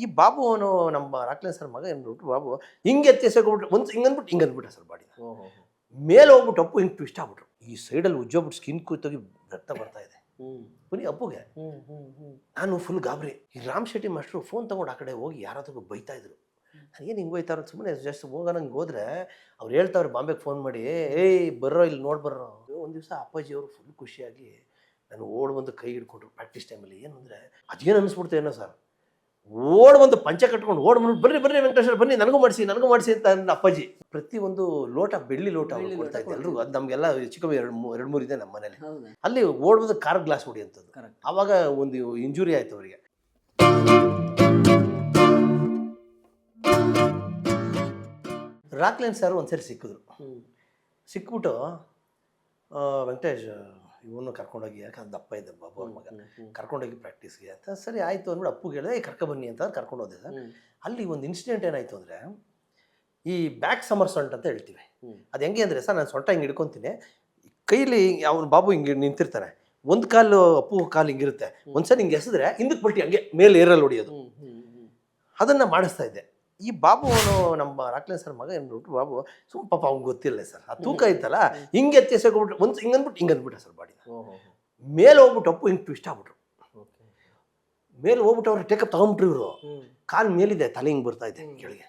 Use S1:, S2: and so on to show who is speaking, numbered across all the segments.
S1: ಈ ಬಾಬು ಅವನು ನಮ್ಮ ರಾಕ್ಲೇನ್ ಸರ್ ಮಗ ಏನ್ಬಿಟ್ಟು ಬಾಬು ಹಿಂಗೆ ಎತ್ತಿ ಎಸೆಗ್ಬಿಟ್ಟು ಒಂದು ಹಿಂಗೆ ಅಂದ್ಬಿಟ್ಟು ಹಿಂಗೆ ಅಂದ್ಬಿಟ್ಟ ಸರ್ ಬಾಡಿ ಮೇಲೆ ಹೋಗ್ಬಿಟ್ಟು ಅಪ್ಪು ಹಿಂಗೆ ಟ್ವಿಸ್ಟ್ ಆಗ್ಬಿಟ್ರು. ಈ ಸೈಡಲ್ಲಿ ಉಜ್ಜೋಗ್ಬಿಟ್ಟು ಸ್ಕಿನ್ ಕೂತೋಗಿ ರಕ್ತ ಬರ್ತಾ ಇದೆ. ಪುನಿ ಅಪ್ಪುಗೆ. ನಾನು ಫುಲ್ ಗಾಬರಿ. ಈ ರಾಮ್ ಶೆಟ್ಟಿ ಮಾಸ್ಟ್ರು ಫೋನ್ ತಗೊಂಡು ಆ ಕಡೆ ಹೋಗಿ ಯಾರಾದ್ರೂ ಬೈತಾ ಇದ್ರು. ಏನು ಹಿಂಗೆ ಹೋಯ್ತಾರ ಸುಮ್ಮನೆ ಜಸ್ಟ್ ಹೋಗೋಣಂಗೆ ಹೋದ್ರೆ ಅವ್ರು ಹೇಳ್ತಾವ್ರೆ ಬಾಂಬೆಗೆ ಫೋನ್ ಮಾಡಿ ಏಯ್ ಬರ್ರೋ ಇಲ್ಲಿ ನೋಡಿ ಬರ್ರೋ. ಒಂದು ದಿವಸ ಅಪ್ಪಾಜಿ ಅವರು ಫುಲ್ ಖುಷಿಯಾಗಿ ನಾನು ಓಡ್ ಬಂದು ಕೈ ಹಿಡ್ಕೊಂಡ್ರು ಪ್ರಾಕ್ಟೀಸ್ ಟೈಮಲ್ಲಿ ಏನು ಅಂದರೆ ಅದೇನು ಅನ್ನಿಸ್ಬಿಡ್ತೇನೋ ಸರ್. ಓಡ್ ಒಂದು ಪಂಚ ಕಟ್ಕೊಂಡು ಓಡ್ ಬಂದು ಬರ್ರಿ ಬರ್ರಿ ವೆಂಕಟೇಶ್ವರ ಬನ್ನಿ ನನಗೂ ಮಾಡಿಸಿ ನನಗೂ ಮಾಡಿಸಿ ಅಂತ ನನ್ನ ಅಪ್ಪಾಜಿ. ಪ್ರತಿ ಒಂದು ಲೋಟ ಬೆಳ್ಳಿ ಲೋಟ ಅವ್ರು ಕೊಡ್ತಾ ಇದ್ದೆ ಎಲ್ಲರೂ ಅದು ನಮಗೆಲ್ಲ ಕಮ್ಮಿ ಎರಡು ಮೂರು ಎರಡು ಮೂರು ಇದೆ ನಮ್ಮ ಮನೇಲಿ. ಅಲ್ಲಿ ಓಡ್ ಬಂದು ಕಾರ್ ಗ್ಲಾಸ್ ಹೊಡಿಯಂಥದ್ದು ಆವಾಗ ಒಂದು ಇಂಜುರಿ ಆಯ್ತು ಅವರಿಗೆ. ರಾಕ್ಲೈನ್ ಸರ್ ಒಂದ್ಸರಿ ಸಿಕ್ಕಿದ್ರು. ಸಿಕ್ಬಿಟ್ಟು ವೆಂಕಟೇಶ್ ಇವನು ಕರ್ಕೊಂಡೋಗಿ ಅದು ದಪ್ಪ ಇದೆ ಬಾಬು ಅವ್ರ ಮಗ. ಕರ್ಕೊಂಡೋಗಿ ಪ್ರಾಕ್ಟೀಸ್ಗೆ ಅಂತ ಸರಿ ಆಯಿತು ಅಂದ್ಬಿಟ್ಟು ಅಪ್ಪು ಹೇಳಿದೆ "ಏ, ಕರ್ಕೊ ಬನ್ನಿ ಅಂತ ಕರ್ಕೊಂಡು ಹೋದೆ ಸರ್. ಅಲ್ಲಿ ಒಂದು ಇನ್ಸಿಡೆಂಟ್ ಏನಾಯಿತು ಅಂದರೆ ಈ ಬ್ಯಾಕ್ ಸಮರ್ ಸೊಂಟ ಅಂತ ಹೇಳ್ತೀವಿ. ಅದು ಹೆಂಗೆ ಅಂದರೆ ಸರ್ ನಾನು ಸೊಂಟ ಹಿಂಗೆ ಹಿಡ್ಕೊತೀನಿ. ಕೈಲಿ ಅವ್ನ ಬಾಬು ಹಿಂಗೆ ನಿಂತಿರ್ತಾನೆ ಒಂದು ಕಾಲು ಅಪ್ಪು ಕಾಲು ಹಿಂಗಿರುತ್ತೆ. ಒಂದ್ಸರಿ ಹಿಂಗೆ ಎಸೆದ್ರೆ ಹಿಂದಕ್ಕೆ ಬಟ್ಟಿ ಹಂಗೆ ಮೇಲೆ ಏರಲ್ಲಿ ಹೊಡಿಯೋದು. ಅದನ್ನು ಮಾಡಿಸ್ತಾ ಇದ್ದೆ. ಈ ಬಾಬು ಅವನು ನಮ್ಮ ರಾಕ್ಲೇನ್ ಸರ್ ಮಗ ಏನ್ಬಿಟ್ಟು ಬಾಬು ಸುಮ್ ಪಾಪ ಅವ್ನಿಗೆ ಗೊತ್ತಿಲ್ಲ ಸರ್. ಆ ತೂಕ ಇತ್ತಲ್ಲ ಹಿಂಗೆ ಎತ್ತಿ ಎಸೆಗ್ಬಿಟ್ಟು ಒಂದು ಹಿಂಗೆ ಅಂದ್ಬಿಟ್ಟು ಹಿಂಗೆ ಅಂದ್ಬಿಟ್ಟ ಸರ್ ಬಾಡಿ ಮೇಲೆ ಹೋಗ್ಬಿಟ್ಟು ಅಪ್ಪು ಹಿಂಗೆ ಟ್ವಿಸ್ಟ್ ಆಗ್ಬಿಟ್ರು. ಮೇಲೆ ಹೋಗ್ಬಿಟ್ಟು ಅವ್ರು ಟೇಕಪ್ ತಗೊಂಬಿಟ್ರು ಇವರು. ಕಾಲು ಮೇಲಿದೆ ತಲೆ ಹಿಂಗೆ ಬರ್ತಾ ಇದೆ ಕೆಳಗೆ.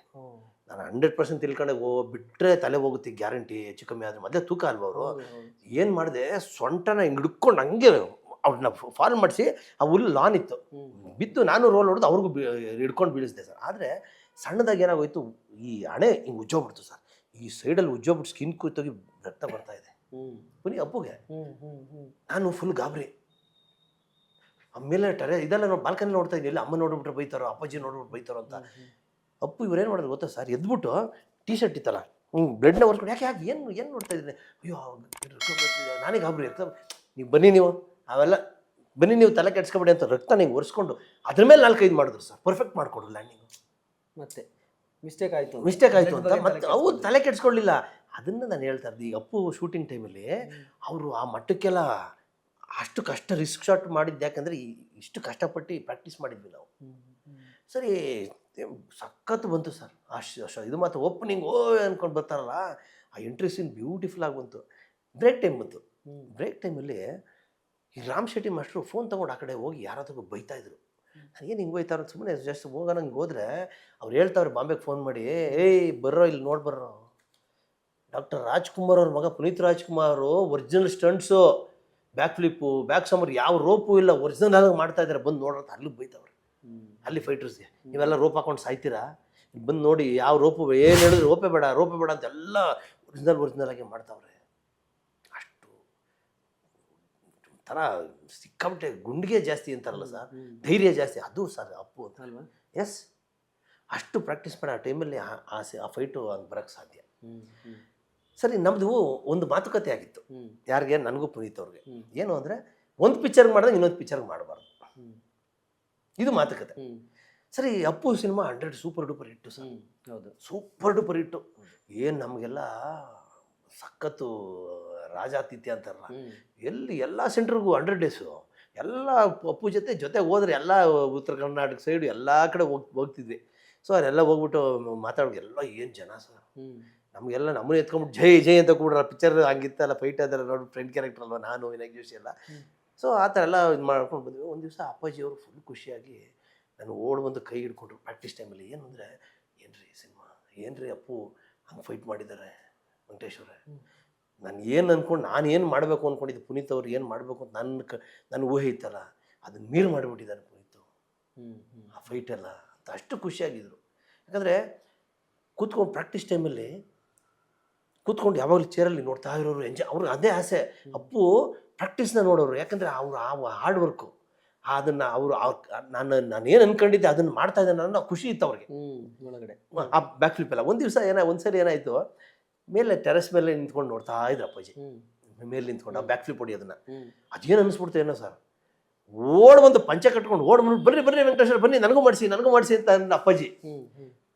S1: ನಾನು ಹಂಡ್ರೆಡ್ ಪರ್ಸೆಂಟ್ ತಿಳ್ಕೊಂಡೆ ಓ ಬಿಟ್ಟರೆ ತಲೆ ಹೋಗುತ್ತೆ ಗ್ಯಾರಂಟಿ ಹೆಚ್ಚು ಕಮ್ಮಿ ಆದರೆ. ಮೊದಲೇ ತೂಕ ಅಲ್ವ ಅವರು? ಏನು ಮಾಡಿದೆ ಸೊಂಟನ ಹಿಂಗೆ ಹಿಡ್ಕೊಂಡು ಹಂಗೆ ಅವ್ರನ್ನ ಫಾಲ್ ಮಾಡಿಸಿ ಆ ಹುಲ್ಲು ಲಾನ್ ಇತ್ತು. ಬಿದ್ದು ನಾನು ರೋಲ್ ಹೊಡೆದು ಅವ್ರಿಗೂ ಹಿಡ್ಕೊಂಡು ಬೀಳಿಸಿದೆ ಸರ್. ಆದರೆ ಸಣ್ಣದಾಗಿ ಏನಾಗೋಯ್ತು ಈ ಹಣೆ ಹಿಂಗೆ ಉಜ್ಜೋಗ್ಬಿಡ್ತು ಸರ್. ಈ ಸೈಡಲ್ಲಿ ಉಜ್ಜೋಗ್ಬಿಟ್ಟು ಸ್ಕಿನ್ ಕೂತೋಗಿ ರಕ್ತ ಬರ್ತಾ ಇದೆ. ಬನ್ನಿ ಅಪ್ಪುಗೆ. ನಾನು ಫುಲ್ ಗಾಬರಿ. ಆಮೇಲೆ ಟರೆ ಇದೆಲ್ಲ ನೋಡಿ ಬಾಲ್ಕನಿ ನೋಡ್ತಾ ಇದ್ದೀನಿ ಎಲ್ಲ ಅಮ್ಮ ನೋಡ್ಬಿಟ್ರೆ ಬೈತಾರೋ ಅಪ್ಪಾಜಿ ನೋಡ್ಬಿಟ್ಟು ಬೈತಾರೋ ಅಂತ. ಅಪ್ಪು ಇವ್ರೇನು ಮಾಡಿದ್ರು ಗೊತ್ತಾ ಸರ್? ಎದ್ಬಿಟ್ಟು ಟೀ ಶರ್ಟ್ ಇತ್ತಲ್ಲ ಹ್ಞೂ ಬ್ಲಡ್ನ ಒರ್ಕೊಂಡು ಯಾಕೆ ಯಾಕೆ ಏನು ಏನು ನೋಡ್ತಾ ಇದ್ದೀನಿ ಅಯ್ಯೋ. ನಾನೇ ಗಾಬರಿ ರಕ್ತ ನೀವು ಬನ್ನಿ ನೀವು. ಅವೆಲ್ಲ ಬನ್ನಿ ನೀವು ತಲೆ ಕೆಡ್ಸ್ಕೊಬೇಡಿ ಅಂತ ರಕ್ತ ನೀವು ಒರೆಸ್ಕೊಂಡು ಅದ್ರ ಮೇಲೆ ನಾಲ್ಕೈದು ಮಾಡಿದ್ರು ಸರ್. ಪರ್ಫೆಕ್ಟ್ ಮಾಡಿಕೊಡ್ರು ಲ್ಯಾಂಡಿಂಗು
S2: ಮತ್ತೆ ಮಿಸ್ಟೇಕ್ ಆಯಿತು
S1: ಮಿಸ್ಟೇಕ್ ಆಯಿತು ಅಂತ. ಮತ್ತೆ
S2: ಅವ್ರು
S1: ಅವು ತಲೆ ಕೆಡಿಸ್ಕೊಳ್ಳಿಲ್ಲ. ಅದನ್ನು ನಾನು ಹೇಳ್ತಾ ಇದ್ದೆ ಈ ಅಪ್ಪು ಶೂಟಿಂಗ್ ಟೈಮಲ್ಲಿ ಅವರು ಆ ಮಟ್ಟಕ್ಕೆಲ್ಲ ಅಷ್ಟು ಕಷ್ಟ ರಿಸ್ಕ್ ಶಾಟ್ ಮಾಡಿದ್ದು ಯಾಕಂದರೆ ಇಷ್ಟು ಕಷ್ಟಪಟ್ಟು ಪ್ರಾಕ್ಟೀಸ್ ಮಾಡಿದ್ವಿ ನಾವು. ಸರಿ ಸಖತ್ತು ಬಂತು ಸರ್. ಅಷ್ಟು ಇದು ಮಾತ್ರ ಓಪನಿಂಗ್ ಓ ಅಂದ್ಕೊಂಡು ಬರ್ತಾರಲ್ಲ ಆ ಎಂಟ್ರಿ ಸೀನ್ ಬ್ಯೂಟಿಫುಲ್ ಆಗಿ ಬಂತು. ಬ್ರೇಕ್ ಟೈಮ್ ಬಂತು. ಬ್ರೇಕ್ ಟೈಮಲ್ಲಿ ಈ ರಾಮ್ ಶೆಟ್ಟಿ ಮಾಸ್ಟ್ರು ಫೋನ್ ತೊಗೊಂಡು ಆ ಕಡೆ ಹೋಗಿ ಯಾರಾದ್ರೂ ಬೈತಾ ಇದ್ರು. ನನಗೇನು ಹಿಂಗೆ ಹೋಯ್ತಾರ ಸುಮ್ಮನೆ ಜಸ್ಟ್ ಹೋಗೋಣ ಹಿಂಗೆ ಹೋದ್ರೆ ಅವ್ರು ಹೇಳ್ತಾವ್ರೆ ಬಾಂಬೆಗೆ ಫೋನ್ ಮಾಡಿ ಏಯ್ ಬರ್ರೋ ಇಲ್ಲಿ ನೋಡಿ ಬರ್ರೋ. ಡಾಕ್ಟರ್ ರಾಜ್ಕುಮಾರ್ ಅವ್ರ ಮಗ Puneeth Rajkumar original stunts back flip back summer ಯಾವ ರೋಪು ಇಲ್ಲ ಒರಿಜಿನಲ್ ಆಗಿ ಮಾಡ್ತಾ ಇದ್ದಾರೆ ಬಂದು ನೋಡ್ರಂತ ಅಲ್ಲಿಗೆ ಬೈತಾವ್ರೆ. ಅಲ್ಲಿ ಫೈಟರ್ಸ್ಗೆ ನೀವೆಲ್ಲ ರೋಪ್ ಹಾಕೊಂಡು ಸಾಯ್ತೀರಾ? ಬಂದು ನೋಡಿ ಯಾವ ರೋಪು ಏನು ಹೇಳಿದ್ರು ರೋಪೆ ಬೇಡ ರೋಪೇ ಬೇಡ ಅಂತ ಎಲ್ಲ ಒರಿಜಿನಲ್ ಒರಿಜಿನಲ್ ಆಗಿ ಮಾಡ್ತಾವ್ರೆ ಅಷ್ಟು ಒಂಥರ ಸಿಕ್ಕಾಪಟ್ಟೆ ಗುಂಡಿಗೆ ಜಾಸ್ತಿ ಅಂತಾರಲ್ಲ ಸರ್. ಧೈರ್ಯ ಜಾಸ್ತಿ. ಅದು ಸರ್ ಅಪ್ಪು ಅಂತ.
S2: ಅಲ್ವಾ?
S1: ಎಸ್ ಅಷ್ಟು ಪ್ರಾಕ್ಟೀಸ್ ಮಾಡಿ ಆ ಟೈಮಲ್ಲಿ ಆ ಆ ಫೈಟು ಹಂಗೆ ಬರೋಕ್ಕೆ ಸಾಧ್ಯ. ಸರಿ ನಮ್ಮದು ಒಂದು ಮಾತುಕತೆ ಆಗಿತ್ತು. ಯಾರಿಗೆ? ನನಗೂ ಪುನೀತ್ ಅವ್ರಿಗೆ. ಏನು ಅಂದರೆ ಒಂದು ಪಿಕ್ಚರ್ಗೆ ಮಾಡಿದಾಗ ಇನ್ನೊಂದು ಪಿಕ್ಚರ್ಗೆ ಮಾಡಬಾರ್ದು. ಇದು ಮಾತುಕತೆ. ಸರಿ Appu cinema hundred super duper hit sir.
S2: ಹೌದು.
S1: ಸೂಪರ್ ಡೂಪರ್ ಇಟ್ಟು ಏನು ನಮಗೆಲ್ಲ ಸಖತ್ತು ರಾಜಾತಿಥ್ಯ ಅಂತಾರಲ್ಲ. ಎಲ್ಲಿ ಎಲ್ಲ ಸೆಂಟ್ರಿಗೂ ಹಂಡ್ರೆಡ್ ಡೇಸು ಎಲ್ಲ ಅಪ್ಪು ಜೊತೆ ಜೊತೆ ಹೋದ್ರೆ ಎಲ್ಲ ಉತ್ತರ ಕರ್ನಾಟಕ ಸೈಡು ಎಲ್ಲ ಕಡೆ ಹೋಗ್ ಹೋಗ್ತಿದ್ವಿ. ಸೊ ಅವರೆಲ್ಲ ಹೋಗ್ಬಿಟ್ಟು ಮಾತಾಡೋ ಎಲ್ಲ ಏನು ಜನ ಸರ್? ನಮಗೆಲ್ಲ ನಮ್ಮನ್ನ ಎತ್ಕೊಂಡ್ಬಿಟ್ಟು ಜೈ ಜೈ ಅಂತ ಕೂಡ ಪಿಕ್ಚರ್ ಹಂಗಿತ್ತಲ್ಲ ಫೈಟ್ ಅದೆಲ್ಲ ನೋಡಿ ಫ್ರೆಂಡ್ ಕ್ಯಾರೆಕ್ಟರ್ ಅಲ್ವಾ ನಾನು ವಿನಾಯಕ್ ಜೋಶಿ ಎಲ್ಲ. ಸೊ ಆ ಥರ ಎಲ್ಲ ಇದು ಮಾಡ್ಕೊಂಡು ಬಂದ್ವಿ. ಒಂದು ದಿವಸ ಅಪ್ಪಾಜಿಯವರು ಫುಲ್ ಖುಷಿಯಾಗಿ ನಾನು ಓಡ್ ಬಂದು ಕೈ ಹಿಡ್ಕೊಂಡ್ರು ಪ್ರಾಕ್ಟೀಸ್ ಟೈಮಲ್ಲಿ ಏನು ಅಂದರೆ ಏನ್ರಿ ಸಿನಿಮಾ? ರೀ ಅಪ್ಪು? ಹಂಗೆ ಫೈಟ್ ಮಾಡಿದ್ದಾರೆ ವೆಂಕಟೇಶ್ವರ ನಾನು ಏನು ಅಂದ್ಕೊಂಡು ನಾನು ಏನು ಮಾಡಬೇಕು ಅಂದ್ಕೊಂಡಿದ್ದೆ ಪುನೀತ್ ಅವ್ರು ಏನು ಮಾಡಬೇಕು ಅಂತ ನನ್ನ ಕ ನನ್ನ ಊಹೆ ಇತ್ತಲ್ಲ ಅದನ್ನ ಮೀರು ಮಾಡಿಬಿಟ್ಟಿದ್ದಾರೆ ಪುನೀತ್ ಆ ಫೈಟೆಲ್ಲ ಅಂತ ಅಷ್ಟು ಖುಷಿಯಾಗಿದ್ರು. ಯಾಕಂದರೆ ಕೂತ್ಕೊಂಡು ಪ್ರಾಕ್ಟೀಸ್ ಟೈಮಲ್ಲಿ ಕೂತ್ಕೊಂಡು ಯಾವಾಗಲೂ ಚೇರಲ್ಲಿ ನೋಡ್ತಾ ಇರೋರು ಎಂಜಾಯ್ ಅವ್ರು ಅದೇ ಆಸೆ. ಅಪ್ಪು ಪ್ರಾಕ್ಟೀಸ್ನ ನೋಡೋರು. ಯಾಕಂದರೆ ಅವರು ಆ ಹಾರ್ಡ್ ವರ್ಕು ಅದನ್ನು ಅವರು ನಾನು ನಾನು ಏನು ಅನ್ಕೊಂಡಿದ್ದೆ ಅದನ್ನು ಮಾಡ್ತಾ ಇದ್ದಾನೆ ಅನ್ನೋ ಖುಷಿ ಇತ್ತು ಅವ್ರಿಗೆ.
S2: ಒಳಗಡೆ.
S1: ಆ ಬ್ಯಾಕ್ ಫ್ಲಿಪ್ ಎಲ್ಲ. ಒಂದು ದಿವಸ ಏನೋ ಒಂದು ಸರಿ ಏನಾಯಿತು ಮೇಲೆ ಟೆರೆಸ್ ಮೇಲೆ ನಿಂತ್ಕೊಂಡು ನೋಡ್ತಾ ಇದ್ರ ಅಪ್ಪಾಜಿ. ಮೇಲೆ ನಿಂತ್ಕೊಂಡು ಬ್ಯಾಕ್ ಫ್ಲಿಪ್ ಅದನ್ನ ಅದೇನು ಅನಿಸ್ಬಿಡ್ತು ಏನೋ ಸರ್ ಓಡ್ ಒಂದು ಪಂಚ ಕಟ್ಕೊಂಡು ಓಡ್ ಬಂದು ಬರ್ರಿ ಬರ್ರಿ ವೆಂಕಟೇಶ್ವರ ಬನ್ನಿ ನನಗೂ ಮಾಡಿಸಿ ನನಗೂ ಮಾಡಿಸಿ ಅಂತ ಅಂದ ಅಪ್ಪಾಜಿ.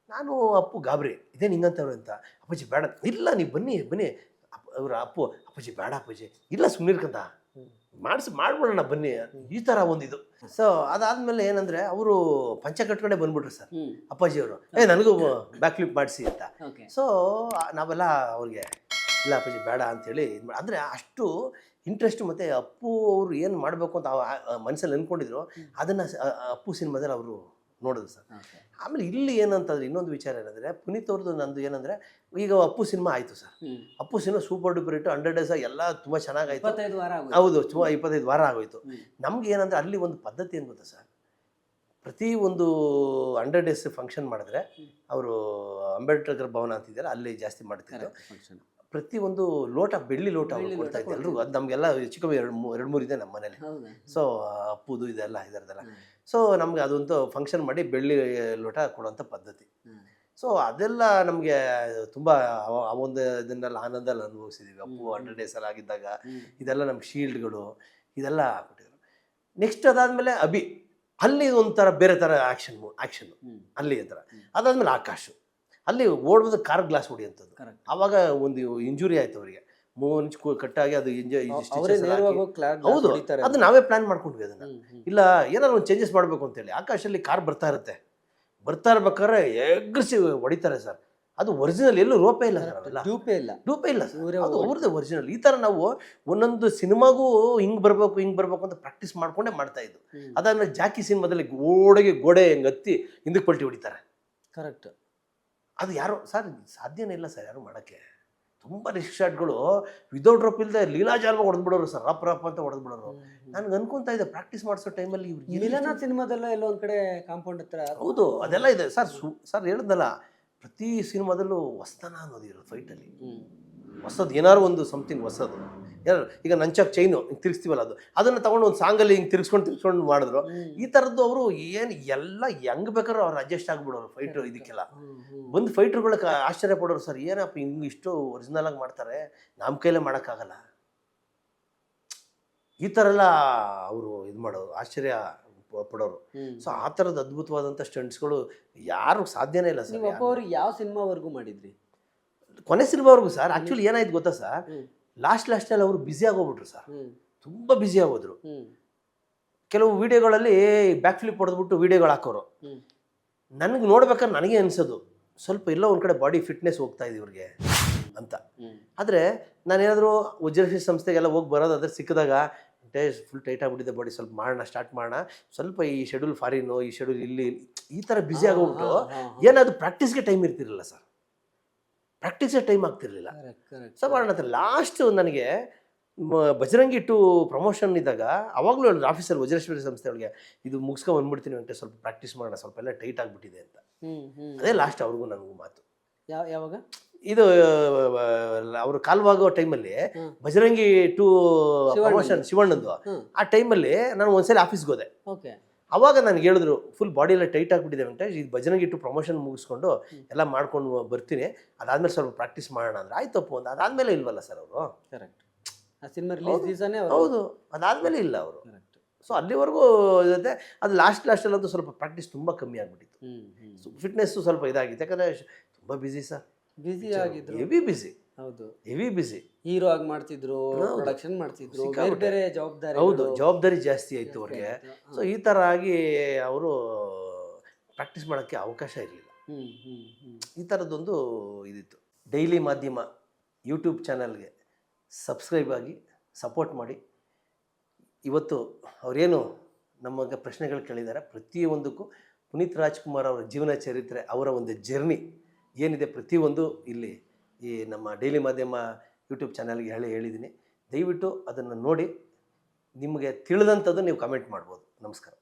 S1: ನಾನು ಅಪ್ಪು ಗಾಬರಿ. ಇದೇನು ಹಿಂಗಂತವ್ರು ಅಂತ. ಅಪ್ಪಾಜಿ ಬೇಡ. ಇಲ್ಲ ನೀವು ಬನ್ನಿ ಬನ್ನಿ. ಅಪ್ಪ ಅವ್ರ ಅಪ್ಪು ಅಪ್ಪಾಜಿ ಬೇಡ ಅಪ್ಪಾಜಿ. ಇಲ್ಲ ಸುಮ್ಮನಿರ್ಕಂತ ಮಾಡಿಸಿ ಮಾಡ್ಬಿಡೋಣ ಬನ್ನಿ. ಈ ಥರ ಒಂದಿದು ಸೊ ಅದಾದ್ಮೇಲೆ ಏನಂದ್ರೆ ಅವರು ಪಂಚ ಕಟ್ಕೊಂಡೆ ಬಂದ್ಬಿಟ್ರು ಸರ್.
S2: ಅಪ್ಪಾಜಿ
S1: ಅವರು ಏ ನನಗೂ ಬ್ಯಾಕ್ ಫ್ಲಿಪ್ ಮಾಡಿಸಿ ಅಂತ. ಸೊ ನಾವೆಲ್ಲ ಅವ್ರಿಗೆ ಇಲ್ಲ ಅಪ್ಪಾಜಿ ಬೇಡ ಅಂತೇಳಿ ಇದು ಮಾಡಿ ಅಂದರೆ ಅಷ್ಟು ಇಂಟ್ರೆಸ್ಟ್ ಮತ್ತು ಅಪ್ಪು ಅವರು ಏನು ಮಾಡಬೇಕು ಅಂತ ಮನಸ್ಸಲ್ಲಿ ಅಂದ್ಕೊಂಡಿದ್ರು ಅದನ್ನು ಅಪ್ಪು ಸಿನಿಮಾದಲ್ಲಿ ಅವರು ನೋಡಿದ್ರು ಸರ್. ಆಮೇಲೆ ಇಲ್ಲಿ ಏನಂತಂದ್ರೆ ಇನ್ನೊಂದು ವಿಚಾರ ಏನಂದರೆ ಪುನೀತ್ ಅವ್ರದ್ದು ನಂದು ಏನಂದರೆ ಈಗ ಅಪ್ಪು ಸಿನಿಮಾ ಆಯಿತು sir. Appu cinema super duper hit hundred days ಎಲ್ಲ ತುಂಬ ಚೆನ್ನಾಗಾಯ್ತು. ಹೌದು ತುಂಬ ಇಪ್ಪತ್ತೈದು ವಾರ ಆಗೋಯ್ತು. ನಮ್ಗೆ ಏನಂದ್ರೆ ಅಲ್ಲಿ ಒಂದು ಪದ್ಧತಿ ಏನು ಗೊತ್ತಾ ಸರ್? ಪ್ರತಿ ಒಂದು ಹಂಡ್ರೆಡ್ ಡೇಸ್ ಫಂಕ್ಷನ್ ಮಾಡಿದ್ರೆ ಅವರು ಅಂಬೇಡ್ಕರ್ ಭವನ ಅಂತಿದ್ದಾರೆ ಅಲ್ಲಿ ಜಾಸ್ತಿ ಮಾಡ್ತಿದ್ರು ಪ್ರತಿ ಒಂದು ಲೋಟ ಬೆಳ್ಳಿ ಲೋಟ ಅವ್ರು ಕೊಡ್ತಾ
S2: ಇದ್ದೆ.
S1: ಎಲ್ಲರೂ ಎಲ್ರಿಗೂ ಅದು ನಮಗೆಲ್ಲ ಚಿಕ್ಕ ಎರಡು ಮೂರು ಎರಡು ಮೂರು ಇದೆ ನಮ್ಮ ಮನೇಲಿ. ಸೊ ಅಪ್ಪುದು ಇದೆಲ್ಲ ಇದರದೆಲ್ಲ. ಸೊ ನಮಗೆ ಅದೊಂದು ಫಂಕ್ಷನ್ ಮಾಡಿ ಬೆಳ್ಳಿ ಲೋಟ ಕೊಡುವಂಥ ಪದ್ಧತಿ. ಸೊ ಅದೆಲ್ಲ ನಮಗೆ ತುಂಬ ಆ ಒಂದು ಇದನ್ನೆಲ್ಲ ಆನಂದಲ್ಲಿ ಅನುಭವಿಸಿದ್ದೀವಿ ಅಪ್ಪು ಹಂಡ್ರೆಡ್ ಡೇಸಲ್ಲಿ ಆಗಿದ್ದಾಗ. ಇದೆಲ್ಲ ನಮ್ಗೆ ಶೀಲ್ಡ್ಗಳು ಇದೆಲ್ಲ ಕೊಟ್ಟಿದ್ರು. ನೆಕ್ಸ್ಟ್ ಅದಾದಮೇಲೆ ಅಭಿ. ಅಲ್ಲಿ ಒಂಥರ ಬೇರೆ ಥರ ಆ್ಯಕ್ಷನ್ ಆ್ಯಕ್ಷನ್ ಅಲ್ಲಿ ಥರ. ಅದಾದಮೇಲೆ ಆಕಾಶ್. ಅಲ್ಲಿ ಓಡೋದು ಕಾರ್ ಗ್ಲಾಸ್ ಹೊಡಿಯಂಥದ್ದು. ಆವಾಗ ಒಂದು ಇಂಜುರಿ ಆಯ್ತು ಅವರಿಗೆ. ಮೂವನ್ ಕಟ್ಟಾಗಿ ಅದು ಹೌದು ಅದು ನಾವೇ ಪ್ಲಾನ್ ಮಾಡ್ಕೊಂಡ್ವಿ ಅದನ್ನ. ಇಲ್ಲ ಏನಾದ್ರು ಒಂದು ಚೇಂಜಸ್ ಮಾಡಬೇಕು ಅಂತೇಳಿ ಆಕಾಶಲ್ಲಿ ಕಾರ್ ಬರ್ತಾ ಇರುತ್ತೆ. ಬರ್ತಾ ಇರ್ಬೇಕಾದ್ರೆ ಎಗ್ರಿಸಿ ಹೊಡಿತಾರೆ ಸರ್ ಅದು ಒರಿಜಿನಲ್ ಎಲ್ಲೂ ರೋಪೇ ಇಲ್ಲ
S2: ಡ್ಯೂಪೇ ಇಲ್ಲ.
S1: ಡೂಪೇ ಇಲ್ಲ ಅದು ಅವ್ರದ್ದು ಒರಿಜಿನಲ್ ಈ ಥರ ನಾವು ಒಂದೊಂದು ಸಿನಿಮಾಗೂ ಹಿಂಗ್ ಬರಬೇಕು ಹಿಂಗ್ ಬರಬೇಕು ಅಂತ ಪ್ರಾಕ್ಟೀಸ್ ಮಾಡ್ಕೊಂಡೇ ಮಾಡ್ತಾ ಇದ್ದು. ಅದಾದ್ಮೇಲೆ ಜಾಕಿ ಸಿನಿಮಾದಲ್ಲಿ ಗೋಡೆಗೆ ಗೋಡೆ ಹಿಂಗ್ ಹತ್ತಿ ಹಿಂದಕ್ಕೆ ಪಲ್ಟಿ ಹೊಡಿತಾರೆ.
S2: ಕರೆಕ್ಟ್
S1: ಅದು ಯಾರು? ಸರ್ ಸಾಧ್ಯನೇ ಇಲ್ಲ ಸರ್ ಯಾರು ಮಾಡೋಕ್ಕೆ. ತುಂಬ ರಿಸ್ಕ್ ಶಾಟ್ಗಳು ವಿದೌಟ್ ರಪ್ ಇಲ್ಲದೆ ಹೊಡೆದು ಹೊಡೆದ್ಬಿಡೋರು ಸರ್ ರಪ್ ರಪ್ ಅಂತ ಹೊಡೆದ್ಬಿಡೋರು. ನನ್ಗೆ ಅನ್ಕೊಂತ ಇದೆ ಪ್ರಾಕ್ಟೀಸ್ ಮಾಡಿಸೋ ಟೈಮಲ್ಲಿ ಇವ್ರು
S2: ಮಿಲನ ಸಿನಿಮಾದಲ್ಲ ಎಲ್ಲೋ ಒಂದು ಕಡೆ ಕಾಂಪೌಂಡ್ ಹತ್ರ
S1: ಹೌದು ಅದೆಲ್ಲ ಇದೆ. ಸರ್ ಸು ಸರ್ ಹೇಳಿದ್ನಲ್ಲ ಪ್ರತಿ ಸಿನಿಮಾದಲ್ಲೂ ಹೊಸ್ತನ ಅನ್ನೋದು ಇರೋದು ಫೈಟಲ್ಲಿ. ಹೊಸದು ಏನಾದ್ರು ಒಂದು ಸಮಥಿಂಗ್ ಹೊಸದು. ಏನಾರು ಈಗ ನಂಚಾಕ್ ಚೈನು ಹಿಂಗೆ ತಿರ್ಗಿಸ್ತೀವಲ್ಲ ಅದು. ಅದನ್ನು ತಗೊಂಡು ಒಂದು ಸಾಂಗಲ್ಲಿ ಹಿಂಗೆ ತಿರ್ಗಿಸ್ಕೊಂಡು ತಿರ್ಗಿಸ್ಕೊಂಡು ಮಾಡಿದ್ರು. ಈ ಥರದ್ದು ಅವರು ಏನು ಎಲ್ಲ ಹೆಂಗ್ ಬೇಕಾದ್ರೂ ಅವ್ರು ಅಡ್ಜಸ್ಟ್ ಆಗ್ಬಿಡೋರು ಫೈಟ್ರು ಇದಕ್ಕೆಲ್ಲ. ಬಂದು ಫೈಟ್ರುಗಳ ಆಶ್ಚರ್ಯ ಪಡೋರು ಸರ್ ಏನಪ್ಪ ಹಿಂಗೆ ಇಷ್ಟು ಒರಿಜಿನಲ್ ಆಗಿ ಮಾಡ್ತಾರೆ? ನಮ್ಮ ಕೈಲೇ ಮಾಡೋಕ್ಕಾಗಲ್ಲ. ಈ ಥರ ಎಲ್ಲ ಅವರು ಇದು ಮಾಡೋರು ಆಶ್ಚರ್ಯ ಪಡೋರು. ಸೊ ಆ ಥರದ ಅದ್ಭುತವಾದಂಥ ಸ್ಟಂಟ್ಸ್ಗಳು ಯಾರು ಸಾಧ್ಯನೇ ಇಲ್ಲ ಸರ್
S2: ಯಾವ ಸಿನಿಮಾವರೆಗೂ ಮಾಡಿದ್ರಿ?
S1: ಕೊನೆ ಸಿನಿಮಾವರೆಗೂ ಸರ್. ಆ್ಯಕ್ಚುಲಿ ಏನಾಯ್ತು ಗೊತ್ತಾ ಸರ್. ಲಾಸ್ಟ್ ಲಾಸ್ಟಲ್ಲಿ ಅವರು ಬ್ಯುಸಿ ಆಗೋಗ್ಬಿಟ್ರು ಸರ್. ತುಂಬ ಬ್ಯುಸಿ ಆಗೋದ್ರು. ಕೆಲವು ವಿಡಿಯೋಗಳಲ್ಲಿ ಬ್ಯಾಕ್ ಫ್ಲಿಪ್ ಹೊಡೆದ್ಬಿಟ್ಟು ವಿಡಿಯೋಗಳು ಹಾಕೋರು. ನನಗೆ ನೋಡ್ಬೇಕಾದ್ರೆ ನನಗೆ ಅನಿಸೋದು ಸ್ವಲ್ಪ ಎಲ್ಲೋ ಒಂದು ಕಡೆ ಬಾಡಿ ಫಿಟ್ನೆಸ್ ಹೋಗ್ತಾ ಇದೆ ಇವ್ರಿಗೆ ಅಂತ. ಆದರೆ ನಾನೇನಾದರೂ ವಜ್ರಶ್ರೀ ಸಂಸ್ಥೆಗೆಲ್ಲ ಹೋಗಿ ಬರೋದಾದ್ರೆ ಸಿಕ್ಕಿದಾಗ ಟೇ ಫುಲ್ ಟೈಟ್ ಆಗಿಬಿಟ್ಟಿದೆ ಬಾಡಿ ಸ್ವಲ್ಪ ಮಾಡೋಣ ಸ್ಟಾರ್ಟ್ ಮಾಡೋಣ. ಸ್ವಲ್ಪ ಈ ಶೆಡ್ಯೂಲ್ ಫಾರಿನು ಈ ಶೆಡ್ಯೂಲ್ ಇಲ್ಲಿ ಈ ಥರ ಬ್ಯುಸಿ ಆಗೋಗ್ಬಿಟ್ಟು ಏನಾದರೂ ಪ್ರಾಕ್ಟೀಸ್ಗೆ ಟೈಮ್ ಇರ್ತಿರಲಿಲ್ಲ ಸರ್. ಪ್ರಾಕ್ಟೀಸ್ಗೆ ಟೈಮ್ ಆಗ್ತಿರ್ಲಿಲ್ಲ.
S2: Correct, correct.
S1: ಸೊ ಮಾಡೋಣ ಅಂತ ಲಾಸ್ಟ್ ನನಗೆ ಬಜರಂಗಿ ಟು ಪ್ರಮೋಷನ್ ಇದ್ದಾಗ ಅವಾಗಲೂ ಆಫೀಸರ್ ವಜ್ರೇಶ್ವರಿ ಸಂಸ್ಥೆ ಒಳಗೆ ಇದು ಮುಗಿಸ್ಕೊಂಡು ಬಂದ್ಬಿಡ್ತೀನಿ ಅಂತ ಸ್ವಲ್ಪ ಪ್ರಾಕ್ಟೀಸ್ ಮಾಡೋಣ ಸ್ವಲ್ಪ ಎಲ್ಲ ಟೈಟ್ ಆಗಿಬಿಟ್ಟಿದೆ ಅಂತ. ಅದೇ ಲಾಸ್ಟ್ ಅವ್ರಿಗೂ ನನಗೂ ಮಾತು.
S2: ಯಾವ ಯಾವಾಗ?
S1: ಇದು ಅವರು ಕಾಲ್ವಾಗೋ ಟೈಮಲ್ಲಿ. ಬಜರಂಗಿ ಟು ಪ್ರಮೋಷನ್ ಶಿವಣ್ಣಂದು. ಆ ಟೈಮಲ್ಲಿ ನಾನು ಒಂದ್ಸಲ ಆಫೀಸ್ಗೆ ಹೋದೆ.
S2: ಓಕೆ
S1: ಅವಾಗ ನನಗೆ ಹೇಳಿದ್ರು ಫುಲ್ ಬಾಡಿ ಎಲ್ಲ ಟೈಟ್ ಆಗಿಬಿಟ್ಟಿದೆ ವೆಂಕಟೇಶ್ ಇದು ಬಜರಂಗಿ ಇಟ್ಟು ಪ್ರಮೋಷನ್ ಮುಗಿಸ್ಕೊಂಡು ಎಲ್ಲ ಮಾಡ್ಕೊಂಡು ಬರ್ತೀನಿ. ಅದಾದ್ಮೇಲೆ ಸ್ವಲ್ಪ ಪ್ರಾಕ್ಟೀಸ್ ಮಾಡೋಣ ಅಂದ್ರೆ ಆಯ್ತಪ್ಪ ಒಂದು ಅದಾದ್ಮೇಲೆ ಇಲ್ವಲ್ಲ ಸರ್ ಅವರು?
S2: ಕರೆಕ್ಟ್ ಆ ಸಿನಿಮಾ ರಿಲೀಸ್ ದಿವಸನೇ
S1: ಹೌದು. ಅದಾದ್ಮೇಲೆ ಇಲ್ಲ ಅವರು.
S2: ಕರೆಕ್ಟ್
S1: ಸೊ ಅಲ್ಲಿವರೆಗೂ ಇರುತ್ತೆ. ಅದು ಲಾಸ್ಟ್ ಲಾಸ್ಟಲ್ಲಂತೂ ಸ್ವಲ್ಪ ಪ್ರಾಕ್ಟೀಸ್ ತುಂಬ ಕಮ್ಮಿ ಆಗಿಬಿಟ್ಟಿತ್ತು. ಫಿಟ್ನೆಸ್ಸು ಸ್ವಲ್ಪ ಇದಾಗಿತ್ತು. ಯಾಕಂದರೆ ತುಂಬ ಬ್ಯುಸಿ ಸರ್
S2: ಬ್ಯುಸಿ ಆಗಿದ್ರು.
S1: ಹೆವಿ ಬ್ಯುಸಿ
S2: ಹೌದು.
S1: ಹೆವಿ ಬಿಸಿ
S2: ಹೀರೋ ಆಗಿ ಮಾಡ್ತಿದ್ರು. ಪ್ರೊಡಕ್ಷನ್ ಮಾಡ್ತಿದ್ರು ಬೇರೆ ಬೇರೆ ಜವಾಬ್ದಾರಿ
S1: ಹೌದು ಜವಾಬ್ದಾರಿ ಜಾಸ್ತಿ ಆಯಿತು ಅವ್ರಿಗೆ. ಸೊ ಈ ಥರ ಆಗಿ ಅವರು ಪ್ರಾಕ್ಟೀಸ್ ಮಾಡೋಕ್ಕೆ ಅವಕಾಶ ಇರಲಿಲ್ಲ. ಈ ಥರದ್ದೊಂದು ಇದಿತ್ತು. ಡೈಲಿ ಮಾಧ್ಯಮ ಯೂಟ್ಯೂಬ್ ಚಾನಲ್ಗೆ ಸಬ್ಸ್ಕ್ರೈಬ್ ಆಗಿ ಸಪೋರ್ಟ್ ಮಾಡಿ. ಇವತ್ತು ಅವರೇನು ನಮಗೆ ಪ್ರಶ್ನೆಗಳು ಕೇಳಿದ್ದಾರೆ. ಪ್ರತಿಯೊಂದಕ್ಕೂ ಪುನೀತ್ ರಾಜ್ಕುಮಾರ್ ಅವರ ಜೀವನ ಚರಿತ್ರೆ ಅವರ ಒಂದು ಜರ್ನಿ ಏನಿದೆ ಪ್ರತಿಯೊಂದು ಇಲ್ಲಿ ಈ ನಮ್ಮ ಡೈಲಿ ಮಾಧ್ಯಮ ಯೂಟ್ಯೂಬ್ ಚಾನಲ್ಗೆ ಹೇಳಿ ಹೇಳಿದ್ದೀನಿ. ದಯವಿಟ್ಟು ಅದನ್ನು ನೋಡಿ, ನಿಮಗೆ ತಿಳಿದಂಥದ್ದು ನೀವು ಕಮೆಂಟ್ ಮಾಡ್ಬೋದು. ನಮಸ್ಕಾರ.